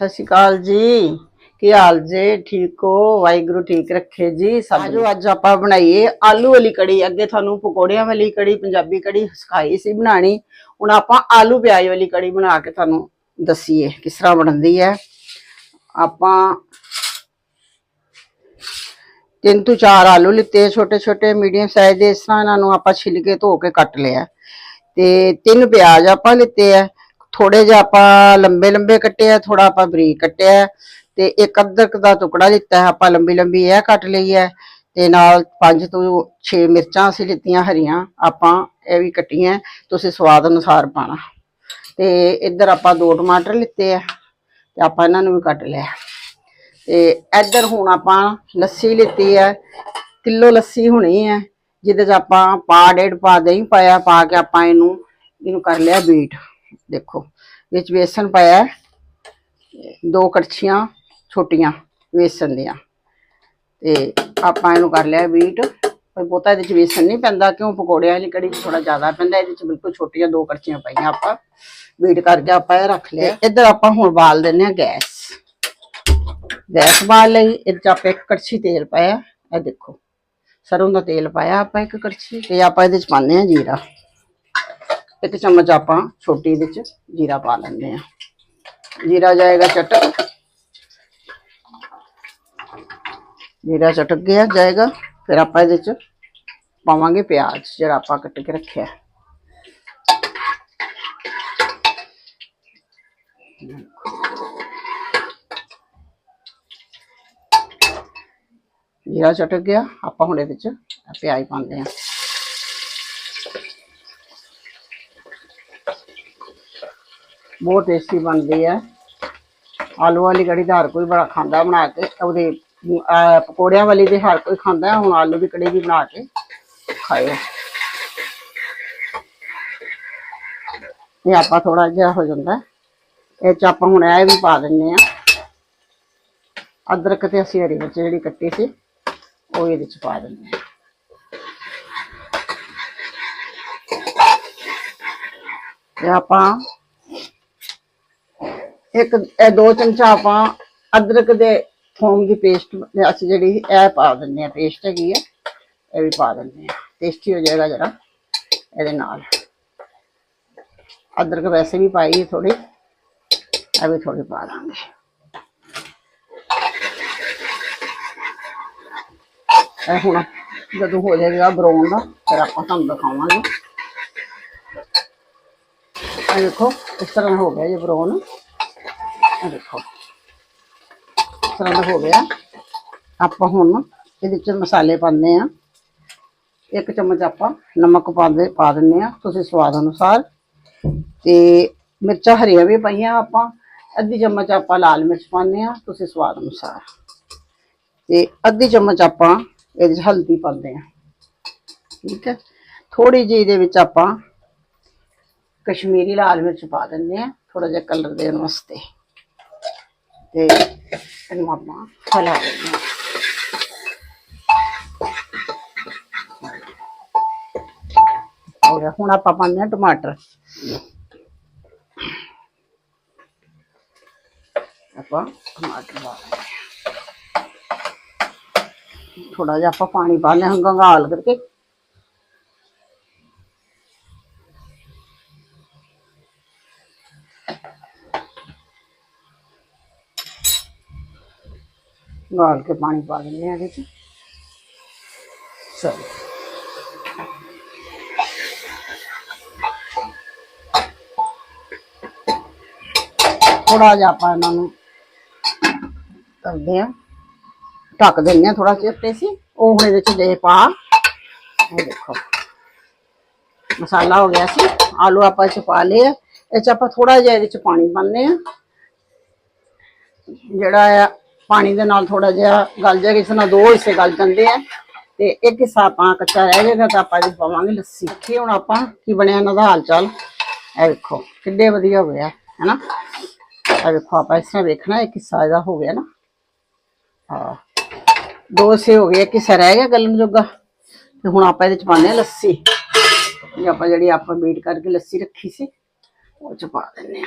ਸਤਿ ਸ਼੍ਰੀ ਅਕਾਲ ਜੀ। ਕੀ ਹਾਲ ਜੇ? ਠੀਕ ਹੋ? ਵਾਹਿਗੁਰੂ ਠੀਕ ਰੱਖੇ ਜੀ। ਸਭ ਜੋ ਅੱਜ ਆਪਾਂ ਬਣਾਈਏ ਆਲੂ ਵਾਲੀ ਕੜੀ। ਅੱਗੇ ਤੁਹਾਨੂੰ ਪਕੌੜਿਆਂ ਵਾਲੀ ਕੜੀ ਪੰਜਾਬੀ ਕੜੀ ਸਿਖਾਈ ਸੀ ਬਣਾਣੀ। ਹੁਣ ਆਪਾਂ ਆਲੂ ਪਿਆਜ਼ ਵਾਲੀ ਕੜੀ ਬਣਾ ਕੇ ਤੁਹਾਨੂੰ ਦਸੀਏ ਕਿਸ ਤਰ੍ਹਾਂ ਬਣਦੀ ਹੈ। ਆਪਾਂ ਤਿੰਨ ਤੋਂ ਚਾਰ ਆਲੂ ਲਿੱਤੇ ਛੋਟੇ ਛੋਟੇ ਮੀਡੀਅਮ ਸਾਈਜ਼ ਦੇ। ਇਸ ਤਰ੍ਹਾਂ ਇਹਨਾਂ ਨੂੰ ਆਪਾਂ ਛਿੱਲ ਕੇ ਧੋ ਕੇ ਕੱਟ ਲਿਆ। ਤੇ ਤਿੰਨ ਪਿਆਜ਼ ਆਪਾਂ ਲਿੱਤੇ ਆ। ਥੋੜੇ ਜਿਹਾ ਆਪਾਂ ਲੰਬੇ ਲੰਬੇ ਕੱਟੇ ਆ ਥੋੜਾ ਆਪਾਂ ਬਰੀਕ ਕੱਟਿਆ ਹੈ, ਤੇ ਇੱਕ ਅਦਰਕ ਦਾ ਟੁਕੜਾ ਲਿੱਤਾ ਹੈ ਆਪਾਂ ਲੰਬੀ ਲੰਬੀ ਇਹ ਕੱਟ ਲਈ ਹੈ ਤੇ ਨਾਲ 5 ਤੋਂ 6 ਮਿਰਚਾਂ ਅਸੀਂ ਲਿੱਤੀਆਂ ਹਰੀਆਂ ਆਪਾਂ ਇਹ ਵੀ ਕੱਟੀਆਂ ਤੁਸੀਂ ਸਵਾਦ ਅਨੁਸਾਰ ਪਾਣਾ ਤੇ ਇੱਧਰ ਆਪਾਂ ਦੋ ਟਮਾਟਰ ਲਿੱਤੇ ਆ ਤੇ ਆਪਾਂ ਇਹਨਾਂ ਨੂੰ ਵੀ ਕੱਟ ਲਿਆ ਤੇ ਇੱਧਰ ਹੁਣ ਆਪਾਂ ਲੱਸੀ ਲਿੱਤੀ ਹੈ ਕਿਲੋ ਲੱਸੀ ਹੋਣੀ ਹੈ ਜਿਹਦੇ ਚ ਆਪਾਂ ਪਾ ਡੇਢ ਪਾ ਦਹੀਂ ਪਾਇਆ ਪਾ ਕੇ ਆਪਾਂ ਇਹਨੂੰ ਇਹਨੂੰ ਕਰ ਲਿਆ ਬੀਟ ਦੇਖੋ। ਵਿੱਚ ਵੇਸਣ ਪਾਇਆ ਦੋ ਕੜਛੀਆਂ ਛੋਟੀਆਂ ਵੇਸਣ ਦੀਆਂ। ਤੇ ਆਪਾਂ ਇਹਨੂੰ ਕਰ ਲਿਆ ਬੀਟ। ਕੋਈ ਬਹੁਤਾ ਇਹਦੇ ਚ ਵੇਸਣ ਨਹੀਂ ਪੈਂਦਾ ਕਿਉਂ? ਪਕੌੜਿਆਂ ਵਾਲੀ ਕੜੀ ਥੋੜਾ ਜ਼ਿਆਦਾ ਪੈਂਦਾ ਇਹਦੇ ਚ ਬਿਲਕੁਲ ਛੋਟੀਆਂ ਦੋ ਕੜਛੀਆਂ ਪਾਈਆਂ ਆਪਾਂ। ਬੀਟ ਕਰਕੇ ਆਪਾਂ ਇਹ ਰੱਖ ਲਿਆ। ਇੱਧਰ ਆਪਾਂ ਹੁਣ ਬਾਲ ਦਿੰਨੇ ਆ ਗੈਸ। ਗੈਸ ਬਾਲ ਲਈ। ਇਹ ਚ ਆਪਾਂ ਇੱਕ ਕੜਛੀ ਤੇਲ ਪਾਇਆ। ਇਹ ਦੇਖੋ। ਸਰੋਂ ਦਾ ਤੇਲ ਪਾਇਆ ਆਪਾਂ ਇੱਕ ਕੜਛੀ ਤੇ ਆਪਾਂ ਇਹਦੇ ਚ ਪਾਉਂਦੇ ਆ ਜੀਰਾ। ਇੱਕ ਚਮਚ ਆਪਾਂ ਛੋਟੀ ਇਹਦੇ ਚ ਜੀਰਾ ਪਾ ਲੈਂਦੇ ਆ ਜੀਰਾ ਜਾਏਗਾ ਚਟਕ। ਜੀਰਾ ਚਟਕ ਗਿਆ, ਜਾਏਗਾ। ਫਿਰ ਆਪਾਂ ਇਹਦੇ ਚ ਪਾਵਾਂਗੇ ਪਿਆਜ਼, ਜਿਹੜਾ ਆਪਾਂ ਕੱਟ ਕੇ ਰੱਖਿਆ ਜੀਰਾ ਚਟਕ ਗਿਆ, ਆਪਾਂ ਹੁਣ ਇਹਦੇ ਚ ਪਿਆਜ਼ ਪਾਉਂਦੇ ਆ ਬਹੁਤ ਟੇਸਟੀ ਬਣਦੀ ਹੈ ਆਲੂ ਵਾਲੀ ਕੜੀ ਤਾਂ ਹਰ ਕੋਈ ਬੜਾ ਖਾਂਦਾ ਬਣਾ ਕੇ, ਉਹਦੇ ਪਕੌੜਿਆਂ ਵਾਲੀ ਤੇ ਹਰ ਕੋਈ ਖਾਂਦਾ, ਹੁਣ ਆਲੂ ਦੀ ਕੜੀ ਵੀ ਬਣਾ ਕੇ ਖਾਇਓ। ਇਹ ਆਪਾਂ ਥੋੜਾ ਜਿਹਾ ਹੋ ਜਾਂਦਾ। ਇਹ ਚ ਆਪਾਂ ਹੁਣ ਇਹ ਵੀ ਪਾ ਦਿੰਨੇ ਆ। ਅਦਰਕ ਤੇ ਅਸੀਂ ਹਰੀ ਮਿਰਚ ਜਿਹੜੀ ਕੱਟੀ ਸੀ, ਉਹ ਇਹਦੇ ਚ ਪਾ ਦਿੰਨੇ ਆ। ਤੇ ਆਪਾਂ ਇੱਕ ਇਹ ਦੋ ਚਮਚਾ ਆਪਾਂ ਅਦਰਕ ਦੇ ਥੋਮ ਦੀ ਪੇਸਟ ਅਸੀਂ ਜਿਹੜੀ ਇਹ ਪਾ ਦਿੰਦੇ ਆ ਪੇਸਟ ਹੈਗੀ ਹੈ ਇਹ ਵੀ ਪਾ ਦਿੰਦੇ ਆ ਟੇਸਟੀ ਹੋ ਜਾਏਗਾ ਜਰਾ, ਇਹਦੇ ਨਾਲ। ਅਦਰਕ ਵੈਸੇ ਵੀ ਪਾਈ ਥੋੜੀ ਇਹ ਵੀ ਥੋੜੀ ਪਾ ਦਾਂਗੇ। ਇਹ ਹੁਣ ਜਦੋਂ ਹੋ ਜਾਏਗਾ ਬਰਾਊਨ ਦਾ, ਫਿਰ ਆਪਾਂ ਤੁਹਾਨੂੰ ਦਿਖਾਵਾਂਗੇ। ਇਹ ਦੇਖੋ, ਇਸ ਤਰ੍ਹਾਂ ਹੋ ਗਿਆ ਇਹ ਬਰਾਊਨ ਇਹ ਦੇਖੋ। ਇਸ ਤਰ੍ਹਾਂ ਦਾ ਹੋ ਗਿਆ। ਆਪਾਂ ਹੁਣ ਇਹਦੇ ਵਿੱਚ ਮਸਾਲੇ ਪਾਉਂਦੇ ਆ ਇੱਕ ਚਮਚ ਆਪਾਂ ਨਮਕ ਪਾਉਂਦੇ ਪਾ ਦਿੰਦੇ ਆ ਤੁਸੀਂ ਸਵਾਦ ਅਨੁਸਾਰ। ਤੇ ਮਿਰਚਾਂ ਹਰੀਆਂ ਵੀ ਪਾਈਆਂ ਆਪਾਂ। ਅੱਧੀ ਚਮਚ ਆਪਾਂ ਲਾਲ ਮਿਰਚ ਪਾਉਂਦੇ ਆ ਤੁਸੀਂ ਸਵਾਦ ਅਨੁਸਾਰ। ਤੇ ਅੱਧੀ ਚਮਚ ਆਪਾਂ ਇਹਦੇ ਵਿੱਚ ਹਲਦੀ ਪਾਉਂਦੇ ਆ ਠੀਕ ਹੈ। ਥੋੜੀ ਜਿਹੀ ਇਹਦੇ ਵਿੱਚ ਆਪਾਂ ਕਸ਼ਮੀਰੀ ਲਾਲ ਮਿਰਚ ਪਾ ਦਿੰਦੇ ਆ ਥੋੜਾ ਜਿਹਾ ਕਲਰ ਦੇਣ ਵਾਸਤੇ। ਤੇ ਇਹਨੂੰ ਆਪਾਂ ਹਲਾ ਦਿੰਦੇ ਆ ਹੋ। ਗਿਆ ਹੁਣ ਆਪਾਂ ਪਾਉਂਦੇ ਹਾਂ ਟਮਾਟਰ। ਆਪਾਂ ਟਮਾਟਰ ਪਾ ਥੋੜਾ ਜਿਹਾ ਆਪਾਂ ਪਾਣੀ ਪਾ ਲਿਆ, ਗੰਗਾਲ ਕਰਕੇ। ਗਾਲ ਕੇ ਪਾਣੀ ਪਾ ਦਿੰਦੇ ਆ ਇਹਦੇ ਚ ਚਲੋ। ਥੋੜਾ ਜਿਹਾ ਆਪਾਂ ਇਹਨਾਂ ਨੂੰ ਕਰਦੇ ਆ ਢੱਕ ਦਿੰਦੇ ਆ ਥੋੜਾ ਚਿਰ। ਤੇ ਸੀ? ਉਹ ਹੁਣ ਇਹਦੇ ਚ ਦੇ ਪਾ। ਇਹ ਦੇਖੋ। ਮਸਾਲਾ ਹੋ ਗਿਆ ਸੀ। ਆਲੂ ਆਪਾਂ ਇਹ ਚ ਪਾ ਲਏ ਆ। ਇਹ ਚ ਆਪਾਂ ਥੋੜਾ ਜਿਹਾ ਇਹਦੇ ਚ ਪਾਣੀ ਪਾਉਂਦੇ ਆ ਜਿਹੜਾ ਆ ਪਾਣੀ ਦੇ ਨਾਲ ਥੋੜਾ ਜਿਹਾ ਗਲ ਜਾਏਗਾ ਇਸ ਨਾਲ ਦੋ ਹਿੱਸੇ ਗਲ ਜਾਂਦੇ ਆ, ਤੇ ਇੱਕ ਹਿੱਸਾ ਆਪਾਂ ਕੱਚਾ ਰਹਿ ਜਾਏਗਾ ਤਾਂ ਆਪਾਂ ਇਹਦੇ ਪਾਵਾਂਗੇ ਲੱਸੀ। ਕੀ ਹੁਣ ਆਪਾਂ ਕੀ ਬਣਿਆ ਇਹਨਾਂ ਦਾ ਹਾਲ ਚਾਲ ਇਹ ਵੇਖੋ, ਕਿੱਡੇ ਵਧੀਆ ਹੋ ਗਿਆ ਹੈਨਾ? ਇਹ ਵੇਖੋ, ਆਪਾਂ ਇਸ ਤਰ੍ਹਾਂ ਵੇਖਣਾ, ਇੱਕ ਹਿੱਸਾ ਇਹਦਾ ਹੋ ਗਿਆ ਨਾ। ਹਾਂ। ਦੋ ਹਿੱਸੇ ਹੋ ਗਏ, ਇੱਕ ਹਿੱਸਾ ਰਹਿ ਗਿਆ ਗਲਣ ਜੋਗਾ। ਤੇ ਹੁਣ ਆਪਾਂ ਇਹਦੇ ਚ ਪਾਉਂਦੇ ਆ ਲੱਸੀ। ਇਹ ਆਪਾਂ ਜਿਹੜੀ ਆਪਾਂ ਬੀਟ ਕਰਕੇ ਲੱਸੀ ਰੱਖੀ ਸੀ, ਉਹ ਚ ਪਾ ਦਿੰਦੇ ਆ।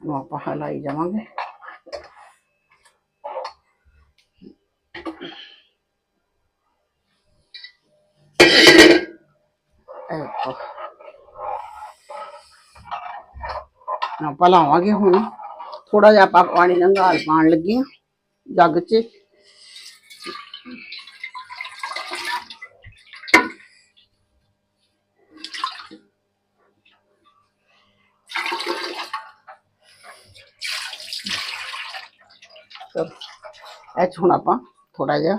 ਨੂੰ ਆਪਾਂ ਹਲਾਈ ਜਾਵਾਂਗੇ ਇਹ ਦੇਖੋ ਆਪਾਂ ਲਾਵਾਂਗੇ ਹੁਣ ਥੋੜਾ ਜਿਹਾ ਆਪਾਂ ਪਾਣੀ ਦਾ ਗਾਲ ਪਾਣ ਲੱਗੇ ਆ ਜੱਗ 'ਚ ਚਲੋ ਇਹ 'ਚ ਹੁਣ ਆਪਾਂ ਥੋੜਾ ਜਿਹਾ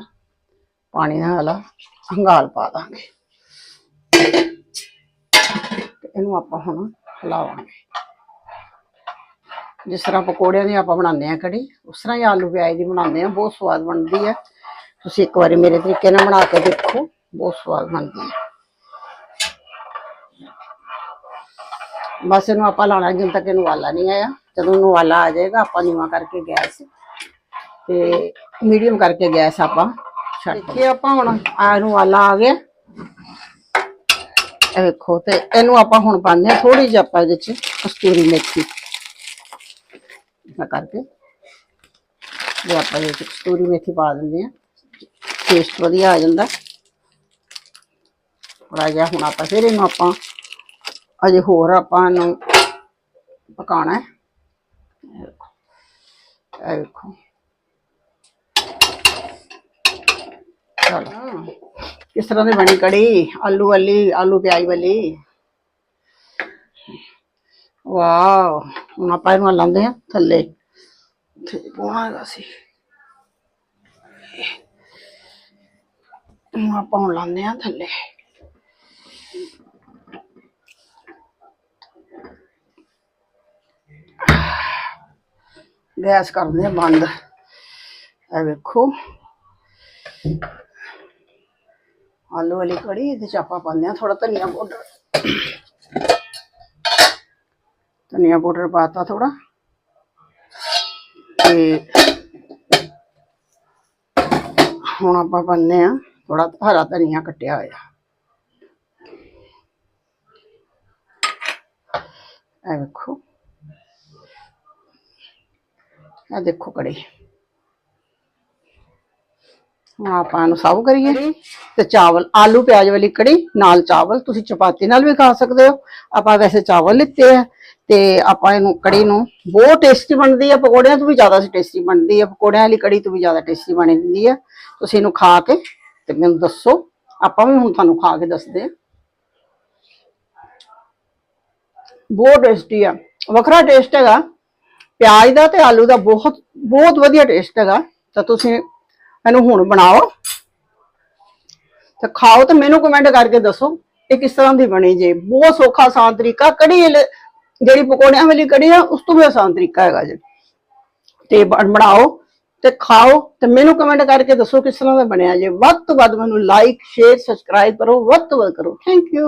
ਪਾਣੀ ਨਾਲ ਹੰਗਾਲ ਪਾ ਦਾਂਗੇ। ਤੇ ਇਹਨੂੰ ਆਪਾਂ ਹੁਣ ਹਿਲਾਵਾਂਗੇ। ਜਿਸ ਤਰ੍ਹਾਂ ਪਕੌੜਿਆਂ ਦੀ ਆਪਾਂ ਬਣਾਉਂਦੇ ਆ ਕੜੀ, ਉਸ ਤਰ੍ਹਾਂ ਹੀ ਆਲੂ ਪਿਆਜ਼ ਦੀ ਬਣਾਉਂਦੇ ਆ ਬਹੁਤ ਸਵਾਦ ਬਣਦੀ ਹੈ। ਤੁਸੀਂ ਇੱਕ ਵਾਰੀ ਮੇਰੇ ਤਰੀਕੇ ਨਾਲ ਬਣਾ ਕੇ ਦੇਖੋ, ਬਹੁਤ ਸਵਾਦ ਬਣਦੀ ਹੈ। ਬਸ ਇਹਨੂੰ ਆਪਾਂ ਲਾਣਾ ਜਿੰਨ ਤੱਕ ਇਹਨੂੰ ਵਾਲਾ ਨਹੀਂ ਆਇਆ, ਜਦੋਂ ਇਹਨੂੰ ਵਾਲਾ ਆ ਜਾਏਗਾ, ਆਪਾਂ ਨੀਵਾ ਕਰਕੇ ਗੈਸ ਤੇ ਮੀਡੀਅਮ ਕਰਕੇ ਗੈਸ ਆਪਾਂ ਛੱਡ ਦੇਖੀਏ ਆਪਾਂ ਹੁਣ। ਆ ਇਹਨੂੰ ਵਾਲਾ ਆ ਗਿਆ ਇਹ ਵੇਖੋ ਤੇ ਇਹਨੂੰ ਆਪਾਂ ਹੁਣ ਪਾਉਂਦੇ ਆ ਥੋੜੀ ਜਿਹੀ ਆਪਾਂ ਇਹਦੇ ਚ ਕਸਤੂਰੀ ਮੇਥੀ। ਨਾ ਕਰਕੇ। ਜੇ ਆਪਾਂ ਇਹ ਕਸਤੂਰੀ ਮੇਥੀ ਪਾ ਦਿੰਦੇ ਆ ਟੇਸਟ ਵਧੀਆ ਆ ਜਾਂਦਾ। ਥੋੜਾ ਜਿਹਾ ਹੁਣ ਆਪਾਂ ਫਿਰ ਇਹਨੂੰ ਆਪਾਂ ਅਜੇ ਹੋਰ ਆਪਾਂ ਇਹਨੂੰ ਪਕਾਣਾ ਹੈ। ਇਹ ਦੇਖੋ ਇਹ ਦੇਖੋ ਚਲੋ ਕਿਸ ਤਰ੍ਹਾਂ ਦੀ ਬਣੀ ਕੜੀ? ਆਲੂ ਵਾਲੀ, ਆਲੂ ਪਿਆਜ਼ ਵਾਲੀ। ਵਾਓ, ਹੁਣ ਆਪਾਂ ਇਹਨੂੰ ਲਾਉਂਦੇ ਆ ਥੱਲੇ। ਤੇ ਪਾਉਣਾ ਸੀ। ਹੁਣ ਆਪਾਂ ਹੁਣ ਲਾਉਂਦੇ ਆ ਥੱਲੇ। ਗੈਸ ਕਰਦੇ ਆ ਬੰਦ। ਇਹ ਵੇਖੋ। ਆਲੂ ਵਾਲੀ ਕੜੀ ਇਹਦੇ ਚ ਆਪਾਂ ਪਾਉਂਦੇ ਆ ਥੋੜਾ ਧਨੀਆ ਪਾਊਡਰ। ਧਨੀਆ ਪਾਊਡਰ ਪਾਤਾ ਥੋੜਾ ਤੇ ਹੁਣ ਆਪਾਂ ਪਾਉਂਦੇ ਆ ਥੋੜਾ ਹਰਾ ਧਨੀਆ ਕੱਟਿਆ ਹੋਇਆ। ਇਹ ਵੇਖੋ। ਇਹ ਦੇਖੋ ਕੜੀ। ਆਪਾਂ ਇਹਨੂੰ ਸਰਵ ਕਰੀਏ। ਤੇ ਚਾਵਲ ਆਲੂ ਪਿਆਜ਼ ਵਾਲੀ ਕੜੀ ਨਾਲ ਚਾਵਲ ਤੁਸੀਂ ਚਪਾਤੀ ਨਾਲ ਵੀ ਖਾ ਸਕਦੇ ਹੋ। ਆਪਾਂ ਵੈਸੇ ਚਾਵਲ ਲਿੱਤੇ ਆ ਤੇ ਆਪਾਂ ਇਹਨੂੰ ਕੜੀ ਨੂੰ ਬਹੁਤ ਟੇਸਟੀ ਬਣਦੀ ਹੈ ਪਕੌੜਿਆਂ ਤੋਂ ਵੀ ਜ਼ਿਆਦਾ ਟੇਸਟੀ ਬਣਦੀ ਹੈ ਪਕੌੜਿਆਂ ਵਾਲੀ ਕੜੀ ਤੋਂ ਵੀ ਜ਼ਿਆਦਾ ਟੇਸਟੀ ਬਣੀ ਦਿੰਦੀ ਹੈ ਤੁਸੀਂ ਇਹਨੂੰ ਖਾ ਕੇ ਤੇ ਮੈਨੂੰ ਦੱਸੋ ਆਪਾਂ ਵੀ ਹੁਣ ਤੁਹਾਨੂੰ ਖਾ ਕੇ ਦੱਸਦੇ ਹਾਂ ਬਹੁਤ ਟੇਸਟੀ ਆ। ਵੱਖਰਾ ਟੇਸਟ ਹੈਗਾ। ਪਿਆਜ਼ ਦਾ ਤੇ ਆਲੂ ਦਾ ਬਹੁਤ ਬਹੁਤ ਵਧੀਆ ਟੇਸਟ ਹੈਗਾ। ਤਾਂ ਤੁਸੀਂ ਇਹਨੂੰ ਹੁਣ ਬਣਾਓ। ਤੇ ਖਾਓ ਤੇ ਮੈਨੂੰ ਕਮੈਂਟ ਕਰਕੇ ਦੱਸੋ ਇਹ ਕਿਸ ਤਰ੍ਹਾਂ ਦੀ ਬਣੀ ਜੇ। ਬਹੁਤ ਸੌਖਾ, ਆਸਾਨ ਤਰੀਕਾ। ਕੜੀ ਲ- ਜਿਹੜੀ ਪਕੌੜਿਆਂ ਵਾਲੀ ਕੜੀ ਆ, ਉਸ ਤੋਂ ਵੀ ਆਸਾਨ ਤਰੀਕਾ ਹੈਗਾ ਜੀ। ਤੇ ਬਣਾਓ ਤੇ ਖਾਓ ਤੇ ਮੈਨੂੰ ਕਮੈਂਟ ਕਰਕੇ ਦੱਸੋ ਕਿਸ ਤਰ੍ਹਾਂ ਦਾ ਬਣਿਆ ਜੇ। ਵੱਧ ਤੋਂ ਵੱਧ ਮੈਨੂੰ ਲਾਈਕ ਸ਼ੇਅਰ ਸਬਸਕ੍ਰਾਈਬ ਕਰੋ। ਵੱਧ ਤੋਂ ਵੱਧ ਕਰੋ। Thank you